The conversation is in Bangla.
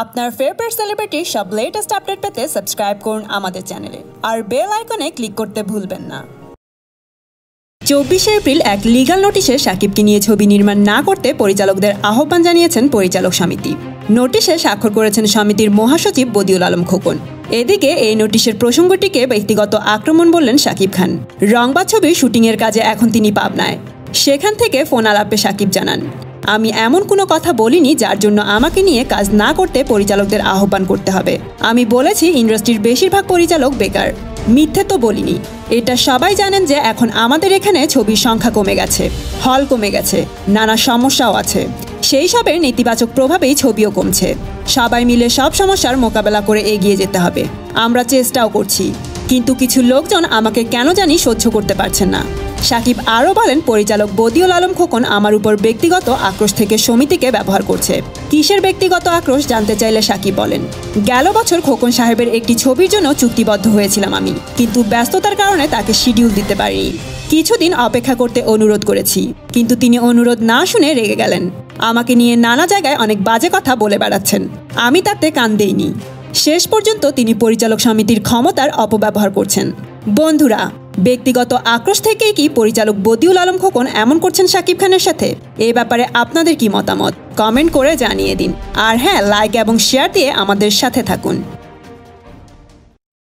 আপনার ফেভারিট সেলিব্রিটির সব লেটেস্ট আপডেট পেতে সাবস্ক্রাইব করুন আমাদের চ্যানেলে আর বেল আইকনে ক্লিক করতে ভুলবেন না। চব্বিশে এপ্রিল এক লিগাল নোটিশে সাকিবকে নিয়ে ছবি নির্মাণ না করতে পরিচালকদের আহ্বান জানিয়েছেন পরিচালক সমিতি। নোটিশে স্বাক্ষর করেছেন সমিতির মহাসচিব বদিউল আলম খোকন। এদিকে এই নোটিশের প্রসঙ্গটিকে ব্যক্তিগত আক্রমণ বললেন সাকিব খান। রংবা ছবির শুটিংয়ের কাজে এখন তিনি পাবনায়। সেখান থেকে ফোন আলাপে সাকিব জানান। আমি এমন কোনো কথা বলিনি যার জন্য আমাকে নিয়ে কাজ না করতে পরিচালকদের আহ্বান করতে হবে। আমি বলেছি, ইন্ডাস্ট্রির বেশিরভাগ পরিচালক বেকার। মিথ্যে তো বলিনি। এটা সবাই জানেন যে এখন আমাদের এখানে ছবির সংখ্যা কমে গেছে, হল কমে গেছে, নানা সমস্যাও আছে। সেই সবের নেতিবাচক প্রভাবেই ছবিও কমছে। সবাই মিলে সব সমস্যার মোকাবেলা করে এগিয়ে যেতে হবে। আমরা চেষ্টাও করছি। কিন্তু কিছু লোকজন আমাকে কেন জানি সহ্য করতে পারছেন না। সাকিব আরও বলেন, পরিচালক বদিউল আলম খোকন আমার উপর ব্যক্তিগত আক্রোশ থেকে সমিতিকে ব্যবহার করছে। কিসের ব্যক্তিগত আক্রোশ জানতে চাইলে সাকিব বলেন, গেল বছর খোকন সাহেবের একটি ছবির জন্য চুক্তিবদ্ধ হয়েছিলাম আমি, কিন্তু ব্যস্ততার কারণে তাকে শিডিউল দিতে পারিনি। কিছুদিন অপেক্ষা করতে অনুরোধ করেছি, কিন্তু তিনি অনুরোধ না শুনে রেগে গেলেন। আমাকে নিয়ে নানা জায়গায় অনেক বাজে কথা বলে বেড়াচ্ছেন। আমি তাতে কান দেইনি। শেষ পর্যন্ত তিনি পরিচালক সমিতির ক্ষমতার অপব্যবহার করছেন। বন্ধুরা ব্যক্তিগত আক্রোশ থেকেই কি পরিচালক বদিউল আলম খোকন এমন করছেন শাকিব খানের সাথে? এ ব্যাপারে আপনাদের কি মতামত? কমেন্ট করে জানিয়ে দিন। আর হ্যাঁ লাইক এবং শেয়ার দিয়ে আমাদের সাথে থাকুন।